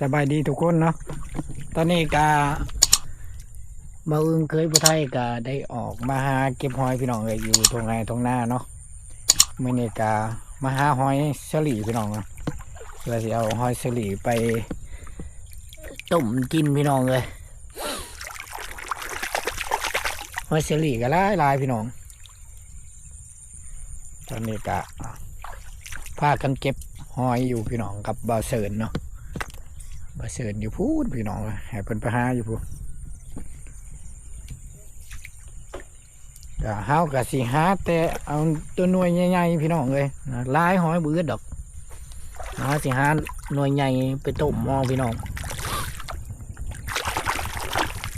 สบายดีทุกคนเนาะ ตอนนี้กามาอึงเคยผู้ไทยกาได้ออกมาหาเก็บหอยพี่น้องเลยอยู่ตรงไหนตรงหน้าเนาะเมื่อนี้กามาหาหอยเสลี่พี่น้องเนาะเพื่อจะเอาหอยเสลี่ไปต้มกินพี่น้องเลยหอยเสลี่ก็ลายลายพี่น้อง ตอนนี้กะพากันเก็บหอยอยู่พี่น้องกับบาวเซินเนาะ บาเซินอยู่พูดพี่น้องให้เพิ่นไปหาอยู่พูดกะเฮากะสิหาแต่เอาตัวหน่วยใหญ่ๆพี่น้องเลยลายหอยบือดอกหาสิหาหน่วยใหญ่ไปต้มมอพี่น้อง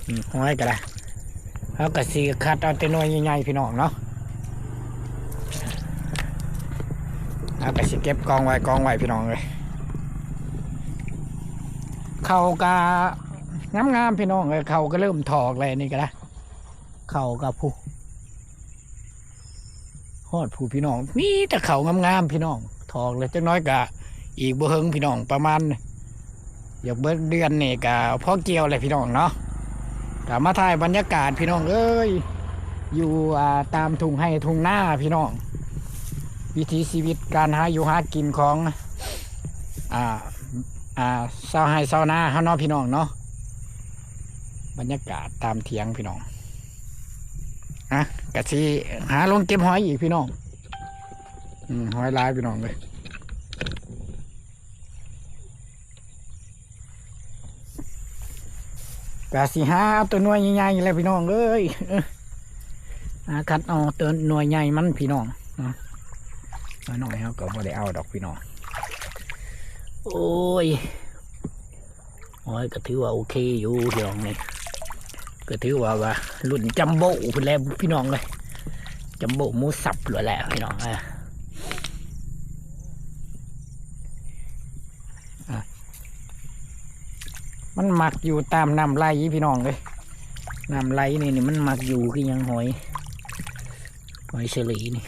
อืมหอยก็ได้เฮากะสิคัดเอาแต่หน่วยใหญ่ๆพี่น้องเนาะเอาไปสิเก็บกองไว้กองไว้พี่น้องเลย เขากางามงามพี่น้องเลยเขาก็เริ่มถอกเลยนี่ก็ได้เขากับผู้ฮอดผู้พี่น้องมีแต่เขางามงามพี่น้องถอกเลยจักหน้อยกะอีกบ่เฮิงพี่น้องประมาณอย่าเบิดเดือนนี่กะพ่อเกี่ยวเลยพี่น้องเนาะกะมาถ่ายบรรยากาศพี่น้องเอ้ยอยู่อ่าตามทุ่งให้ทุ่งหน้าพี่น้อง วิถีชีวิตการหาอยู่หากินของอ่า อ่าเศร้าให้เศร้าหน้าเฮานาะพี่น้องเนาะบรรยากาศตามเถียงพี่น้องอะกะสิหาลงเก็บหอยอีกพี่น้องอืมหอยลายพี่น้องเลยกะสิหาตัวหน่วยใหญ่ๆเลยพี่น้องเอ้ยออหาคัดเอาตัวหน่วยใหญ่มันพี่น้องน้อยหน่อยเขาก็บ่ได้เอาดอกพี่น้อง โอ้ยโอ้ยก็ถือว่าโอเคอยู่พี่น้องนี่ก็ถือว่าว่ารุ่นจัมโบ้พิ่นแล้วพี่น้องเลยจัมโบ้หมูสับเลยแหละพี่น้องอะอะมันหมักอยู่ตามน้ำไหลพี่น้องเลยน้ำไหลนี่นี่มันหมักอยู่คือยังหอยหอยเฉลีนี่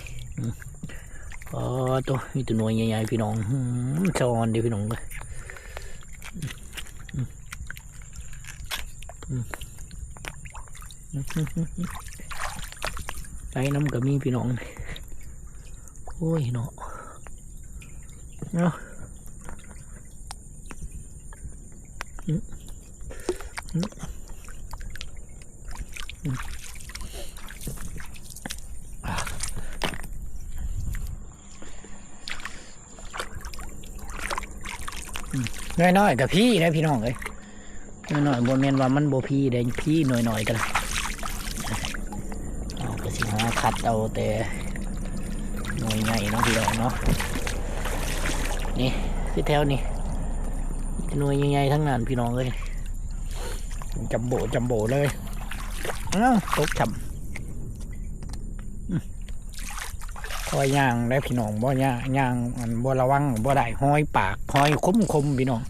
อ๋อตัวมีตัวหน่วยใหญ่ๆพี่น้องหืมชอนดีพี่น้องเลยอืมอืมอืมอืมอืมอืมไปน้ำกับมีพี่น้องโอ้ยเนาะเนาะอืมอืมอืม น้อยๆกับพี่นะพี่น้องเอ้ยน้อยๆบนเมนว่ามันโบพี่ได้พี่หน่อยๆกันเอากระสิหาคัดเอาแต่หน่วยใหญ่เนาะพี่น้องเนาะนี่คือแถวนี้หน่วยใหญ่ๆทั้งนั้นพี่น้องเลยจำโบจำโบเลยเอ้าตกฉ่ำอืม คอยย่างได้พี่น้องบ่ย่างย่างมันบ่ระวังบ่ได้ห้อยปากห้อยคมคมพี่น้อง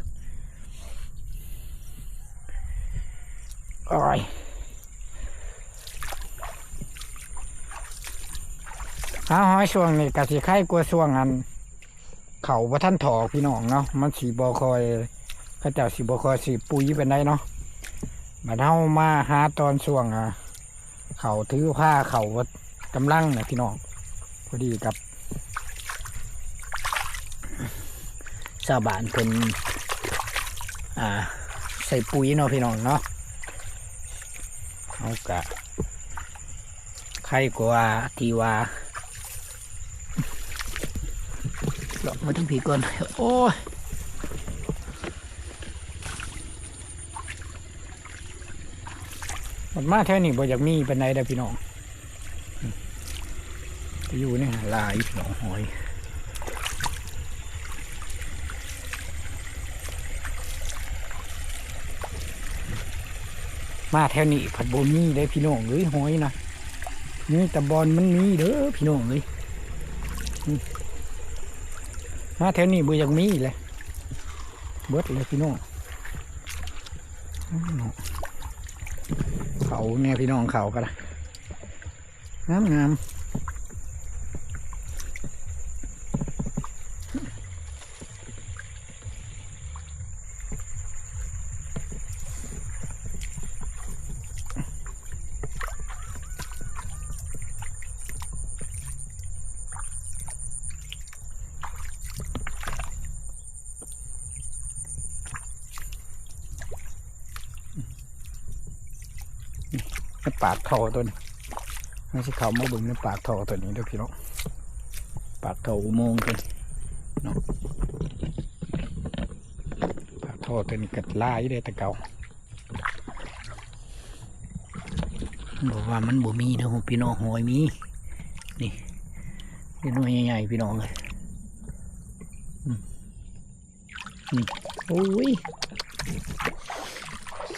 โอ้ยหาห้อยช่วงนี้กะสิไข่กลัวช่วงอัน เขาว่าท่านถอกพี่น้องเนาะมันสีบอคอยเขาเจ้าสีบอคอยสีปุ๋ยเป็นได้เนาะมาเท่ามาหาตอนช่วงอะเขาถือผ้าเขากำลังเนี่ยพี่น้อง อดีกับชาวบ้านเป็นอ่า ใส่ปุ๋ยเนาะพี่น้องเนาะเอากะใครกว่าทีว่าหลอกมาทั้งผีก่อน โอ้ยหมดมาแท่นี้บ่อยากมีเป็นไดเด้อพี่น้อง อยู่นี่ลายพี่น้องหอยมาแถวนี้ผัดโบมีได้พี่น้องเลยหอยนะนี่ต่บอลมันมีเด้อพี่น้องเลยมาแถวนี้บ่อยากมีเลยเบิดเลยพี่น้องเขาเนี่ยพี่น้องเขาก็ได้งามงาม ในปากท่อตัวนี้ไม่ใช่เขามาบึงในปากท่อตัวนี้เด้วยพี่น้องปากท่ออุโมงค์ตัวนี้เนาะปากท่อตัวนี้กัดลายได้แต่เก่าบอกว่ามันบ่มีนะพี่น้องหอยมีนี่เป็นหน่วยใหญ่ๆพี่น้องเลยอืมอืมโอ้ย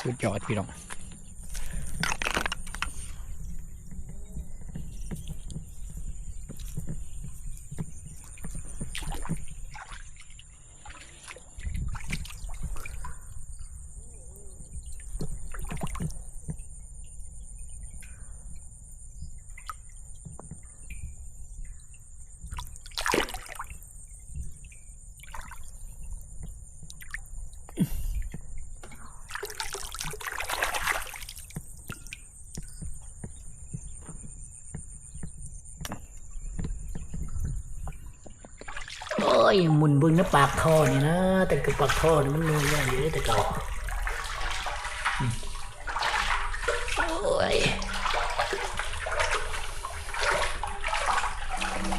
สุดยอดพี่น้อง ยหมุนเบึงนะปากท่อนี่นะ แต่กับปากท่อนี่มันนูนอย่างอยู่เลยแต่เก่าอืมโอ้ย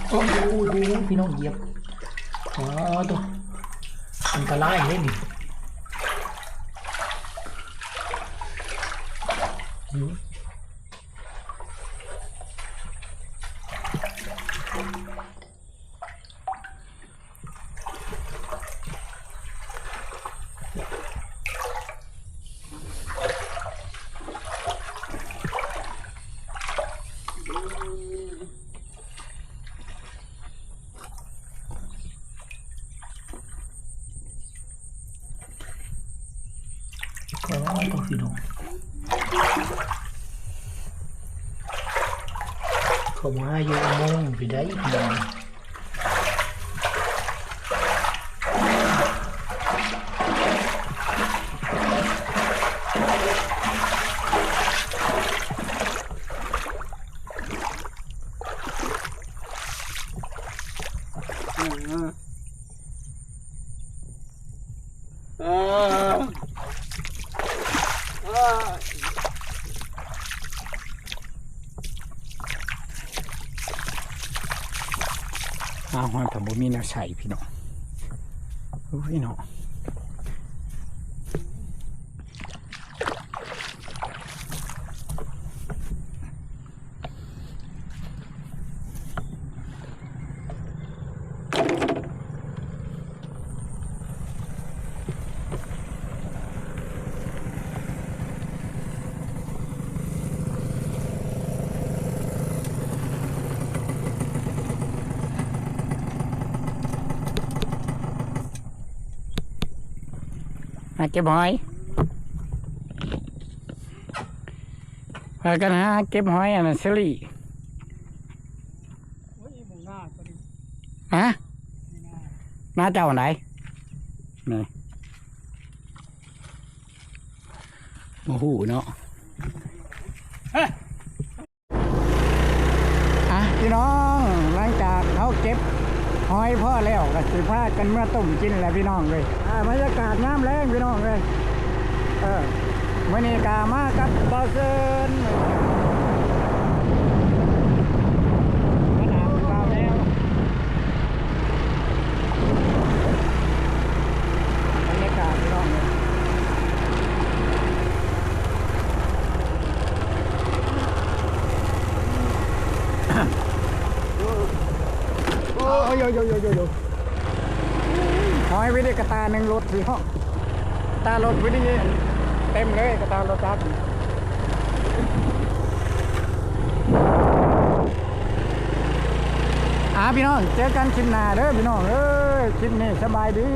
โอ้โหดูพี่น้องเหยียบอ๋อตัวอันตรายเลยนี่ พี่น้องเขามาอยู่อุโมงค์ไปได้พี่น้องอ้าวแต่ บ่มีแนวใส่พี่น้องพี่น้อง เก็บหอยพากันหาเก็บหอยอันนั้นเซรี่ฮะหน้าเจ้าไหนนี่โอ้โหเนาะอะพี่น้องหลังจากเขาเก็บ ห อยพ่อแล้วก็สิพากันเมื่อต้มกินแหละพี่น้องเลยอ่าบรรยากาศน้ำแรงพี่น้องเลยเออวันนี้กามากับบอเซินมาถามเราแล้วบรรยากาศพี่น้องเลยโอ้ยโยโยโยโยโย หอยวิธีกระตาหนึ่งรถสี่ห้องตารถวิธีเต็มเลยกระตารถจักรอ่าพี่น้องเจอกันคลิปหน้าเด้อพี่น้องเอ้ยคลิปนี้สบายดี